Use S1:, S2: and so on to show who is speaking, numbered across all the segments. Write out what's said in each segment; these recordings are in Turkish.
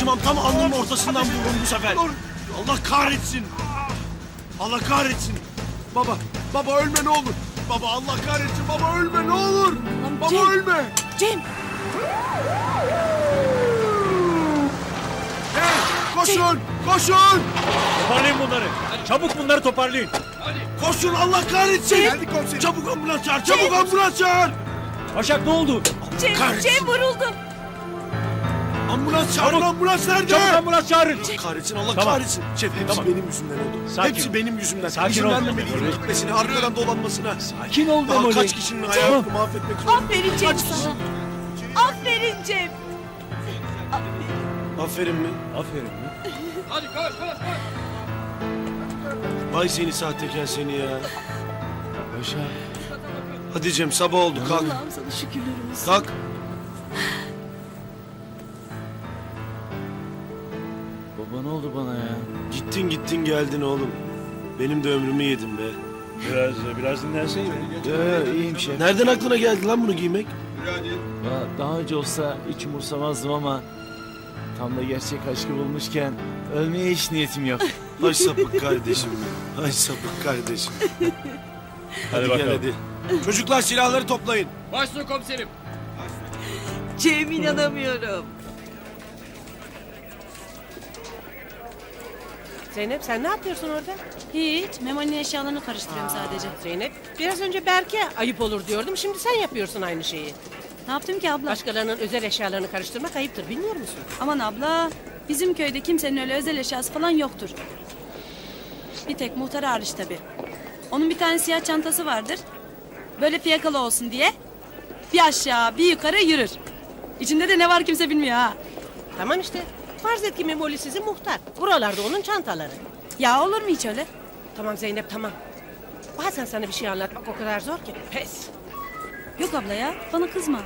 S1: acımam tam alnının ortasından vururum bu sefer. Allah kahretsin. Allah kahretsin. Baba, baba ölme ne olur. Baba Allah kahretsin. Baba ölme ne olur. Baba
S2: Cem.
S1: ölme.
S2: Cem!
S1: Hey, koşun, koşun.
S3: Toparlayın bunları. Çabuk bunları toparlayın.
S1: Koşun Allah kahretsin.
S2: Geldik
S1: komiserim. Çabuk ambulans çağır, çabuk ambulans çağır.
S3: Başak ne oldu?
S2: Cem,
S1: Kahretsin.
S2: Cem vuruldu.
S1: Ambulans çağırın,
S3: Çabuk.
S1: ambulans nerede?
S3: Çabuk ambulans çağırın.
S1: Kahretsin Allah
S3: Tamam.
S1: kahretsin. Şef hepsi
S3: Tamam.
S1: benim yüzümden oldu.
S3: Sakin
S1: hepsi
S3: ol.
S1: benim yüzümden.
S3: Sakin
S1: İzin
S3: ol.
S1: vermemeliydim gitmesine, arkadan dolanmasına.
S3: Sakin ol
S1: Daha
S3: Memoli.
S1: kaç kişinin hayatını mahvetmek zorunda.
S2: Aferin Cem sana. Aferin Cem.
S1: Aferin mi?
S3: Aferin.
S1: Vay seni sahtekar seni ya.
S3: Başak.
S1: Hadi Cem sabah oldu kalk.
S2: Allah'ım sana şükürler olsun.
S1: Kalk.
S4: Baba ne oldu bana ya?
S1: Gittin gittin geldin oğlum. Benim de ömrümü yedin be.
S3: Biraz biraz dinlenseydin.
S4: Ee, iyiyim şef.
S1: Nereden aklına geldi lan bunu giymek?
S4: Ya, daha önce olsa hiç umursamazdım ama tam da gerçek aşkı bulmuşken ölmeye hiç niyetim yok.
S1: Ay sapık kardeşim. Ay sapık kardeşim.
S3: Hadi,
S1: Gel
S3: bakalım.
S1: hadi. Çocuklar silahları toplayın.
S2: Cem inanamıyorum.
S5: Zeynep sen ne yapıyorsun orada?
S6: Hiç. Memoli'nin eşyalarını karıştırıyorum sadece.
S5: Zeynep biraz önce Berke ayıp olur diyordum. Şimdi sen yapıyorsun aynı şeyi.
S6: Ne yaptım ki abla?
S5: Başkalarının özel eşyalarını karıştırmak ayıptır bilmiyor musun?
S6: Aman abla. Bizim köyde kimsenin öyle özel eşyası falan yoktur. Bir tek muhtar hariç tabii. Onun bir tane siyah çantası vardır. Böyle fiyakalı olsun diye. Bir aşağı bir yukarı yürür. İçinde de ne var kimse bilmiyor ha.
S5: Tamam işte. Farz et ki Memoli sizin muhtar. Buralarda onun çantaları.
S6: Ya olur mu hiç öyle?
S5: Tamam Zeynep tamam. Bazen sana bir şey anlatmak o kadar zor ki. Pes.
S6: Yok abla ya bana kızma.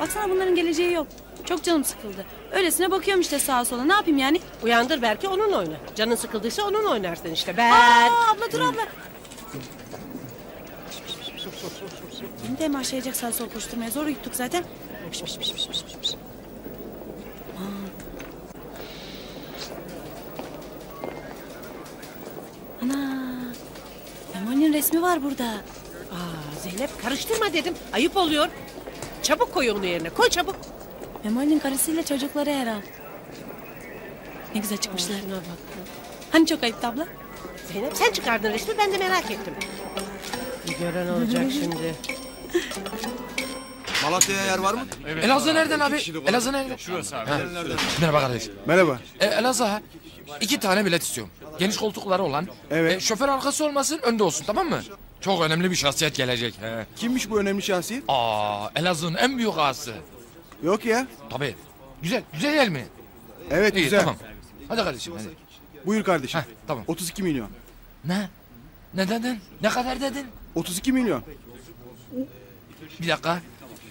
S6: Baksana bunların geleceği yok. Çok canım sıkıldı. Öylesine bakıyorum işte sağa sola. Ne yapayım yani?
S5: Uyandır belki onunla oyna. Canın sıkıldıysa onunla oynarsın işte. Ben...
S6: Aa, abla dur abla. Beni de başlayacak sağ sol koşturmaya. Zor yuttuk zaten. Piş, piş, piş, piş, piş, piş. Ana. Memoli'nin resmi var burada.
S5: Aa, Zeynep karıştırma dedim. Ayıp oluyor. Çabuk koy onu yerine. Koy çabuk.
S6: Memoli'nin karısıyla çocukları herhal. Ne güzel çıkmışlar.
S5: Şuna bak.
S6: Hani çok ayıptı abla?
S5: Zeynep sen çıkardın resmi ben de merak ettim. Bir gören olacak şimdi.
S1: Malatya'ya yer var mı?
S7: Elazığ nereden abi? Elazığ nereden? Şurası abi. Merhaba kardeş.
S8: Merhaba.
S7: E, Elazığ ha. İki tane bilet istiyorum. Geniş koltukları olan.
S8: Evet.
S7: E, şoför arkası olmasın önde olsun tamam mı? Çok önemli bir şahsiyet gelecek. He.
S8: Kimmiş bu önemli şahsiyet?
S7: Aa, Elazığ'ın en büyük ağası.
S8: Yok ya.
S7: Tabii. Güzel, güzel yer mi?
S8: Evet
S7: İyi
S8: güzel.
S7: tamam. Hadi kardeşim hadi.
S8: Buyur kardeşim.
S7: Heh, tamam.
S8: 32 milyon.
S7: Ne? Ne dedin? Ne kadar dedin?
S8: 32 milyon.
S7: Bir dakika.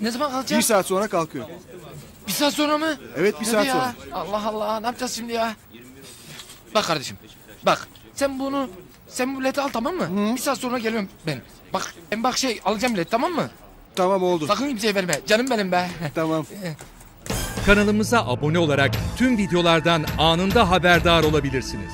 S7: Ne zaman
S8: Bir
S7: kalacağız?
S8: saat sonra kalkıyor.
S7: Bir saat sonra mı?
S8: Evet bir
S7: Hadi
S8: saat
S7: ya.
S8: sonra.
S7: Allah Allah ne yapacağız şimdi ya? Bak kardeşim. Bak sen bunu sen bu bileti al tamam mı? Bir saat sonra geliyorum ben. Bak ben bak şey alacağım bilet tamam mı?
S8: Tamam oldu.
S7: Sakın kimseye verme. Canım benim be.
S8: Tamam.
S9: Kanalımıza abone olarak tüm videolardan anında haberdar olabilirsiniz.